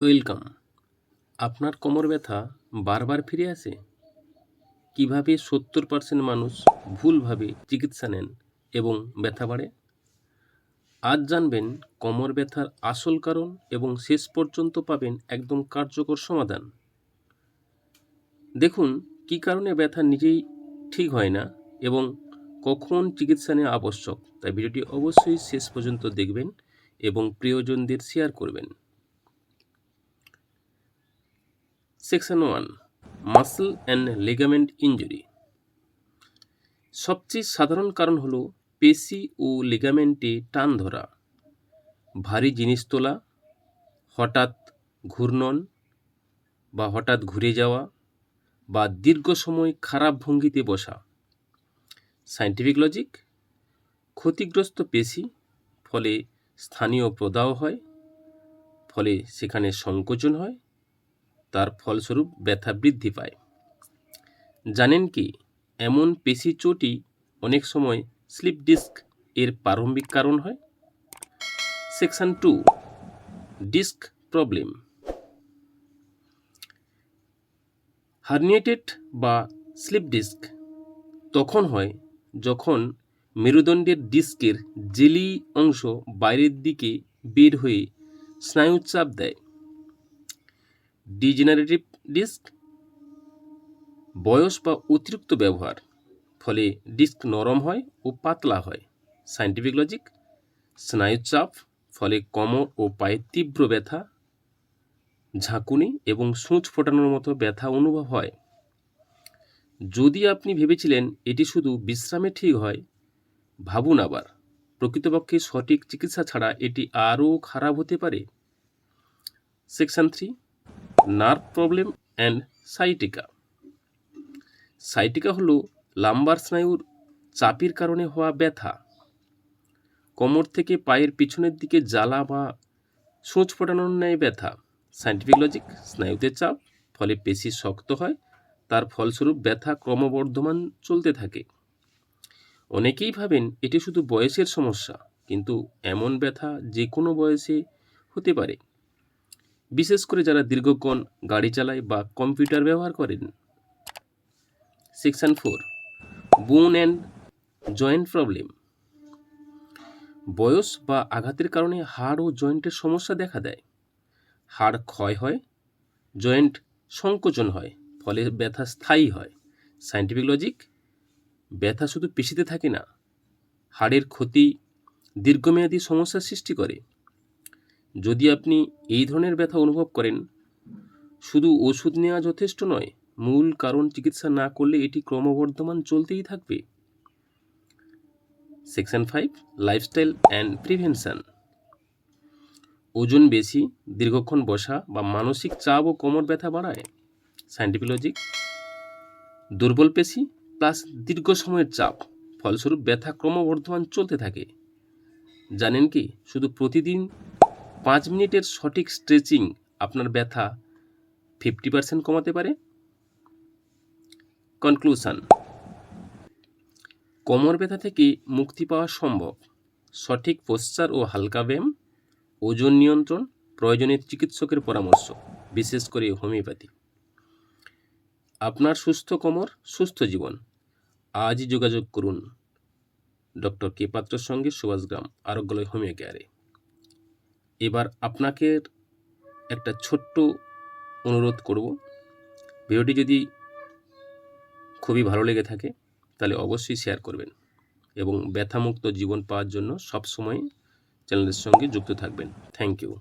Welcome. আপনার কোমর ব্যথা বারবার ফিরে আসে? কীভাবে সত্তর পার্সেন্ট মানুষ ভুলভাবে চিকিৎসা নেন এবং ব্যথা বাড়ে? আজ জানবেন কোমর ব্যথার আসল কারণ এবং শেষ পর্যন্ত পাবেন একদম কার্যকর সমাধান। দেখুন, কী কারণে ব্যথা নিজেই ঠিক হয় না এবং কখন চিকিৎসা নেওয়া আবশ্যক, তাই ভিডিওটি অবশ্যই শেষ পর্যন্ত দেখবেন এবং প্রিয়জনদের শেয়ার করবেন। Section one, muscle and ligament injury সবচেয়ে সাধারণ কারণ হল পেশি ও লিগামেন্টে টান ধরা, ভারী জিনিস তোলা, হঠাৎ ঘূর্ণন বা হঠাৎ ঘুরে যাওয়া বা দীর্ঘ সময় খারাপ ভঙ্গিতে বসা। সায়েন্টিফিক লজিক, ক্ষতিগ্রস্ত পেশি, ফলে স্থানীয় প্রদাহ হয়, ফলে সেখানে সংকোচন হয় তার ফলস্বরূপ ব্যথা বৃদ্ধি পায়। জানেন কি, এমন পেশি চোটই অনেক সময় স্লিপ ডিস্ক এর প্রারম্ভিক কারণ হয়? Section two, disc problem. Herniated বা স্লিপ ডিস্ক তখন হয় যখন মেরুদণ্ডের ডিস্কের জেলি অংশ বাইরের দিকে বের হয়ে স্নায়ুচাপ দেয়। ডিজেনারেটিভ ডিস্ক, বয়স বা অতিরিক্ত ব্যবহার, ফলে ডিস্ক নরম হয় ও পাতলা হয়। সায়েন্টিফিক লজিক স্নায়ুচাপ ফলে কোমর ও পায়ে তীব্র ব্যথা, ঝাঁকুনি এবং সূঁচ ফোটানোর মতো ব্যথা অনুভব হয়। যদি আপনি ভেবেছিলেন এটি শুধু বিশ্রামে ঠিক হয়, ভাবুন আবার, প্রকৃতপক্ষে সঠিক চিকিৎসা ছাড়া এটি আরও খারাপ হতে পারে। Section three nerve problem and sciatica. Sciatica হলো লাম্বার স্নায়ুর চাপের কারণে হওয়া ব্যথা। কোমর থেকে পায়ের পিছনের দিকে জ্বালা বা সোঁচ ফোটানোর ন্যায় ব্যথা। সাইন্টিফিক লজিক স্নায়ুতে চাপ, ফলে পেশি শক্ত হয়, তার ফলস্বরূপ ব্যথা ক্রমবর্ধমান চলতে থাকে। অনেকেই ভাবেন এটি শুধু বয়সের সমস্যা, কিন্তু এমন ব্যথা যে কোনো বয়সে হতে পারে। বিশেষ করে যারা দীর্ঘক্ষণ গাড়ি চালায় বা কম্পিউটার ব্যবহার করেন। Section four bone and joint problem বয়স বা আঘাতের কারণে হাড় ও জয়েন্টের সমস্যা দেখা দেয়। হাড় ক্ষয় হয় জয়েন্ট সংকোচন হয়, ফলে ব্যথা স্থায়ী হয়। সায়েন্টিফিক লজিক ব্যথা শুধু পেশিতে থাকে না, হাড়ের ক্ষতি দীর্ঘমেয়াদী সমস্যার সৃষ্টি করে। যদি আপনি এই ধরনের ব্যথা অনুভব করেন, শুধু ওষুধ নেওয়া যথেষ্ট নয়, মূল কারণ চিকিৎসা না করলে এটি ক্রমবর্ধমান চলতেই থাকবে। Section five, lifestyle and prevention. ওজন বেশি, দীর্ঘক্ষণ বসা বা মানসিক চাপ ও কোমর ব্যথা বাড়ায়। সায়েন্টিফিক লজিক দুর্বল পেশি প্লাস দীর্ঘ সময়ের চাপ, ফলস্বরূপ ব্যথা ক্রমবর্ধমান চলতে থাকে। জানেন কি, শুধু প্রতিদিন পাঁচ মিনিটের সঠিক স্ট্রেচিং আপনার ব্যথা ফিফটি পার্সেন্ট কমাতে পারে। কনক্লুশন কোমর ব্যথা থেকে মুক্তি পাওয়া সম্ভব। সঠিক পোশ্চার ও হালকা ব্যায়াম, ওজন নিয়ন্ত্রণ প্রয়োজনে চিকিৎসকের পরামর্শ, বিশেষ করে হোমিওপ্যাথি। আপনার সুস্থ কোমর, সুস্থ জীবন। আজই যোগাযোগ করুন। ডক্টর কে পাত্রর সঙ্গে সুভাষগ্রাম আরোগ্যালয় হোমিও কেয়ারে এবার আপনাকে একটা ছোট্ট অনুরোধ করব। ভিডিওটি যদি খুবই ভালো লেগে থাকে, তাহলে অবশ্যই শেয়ার করবেন এবং ব্যথামুক্ত জীবন পাওয়ার জন্য সবসময় চ্যানেলের সঙ্গে যুক্ত থাকবেন। Thank you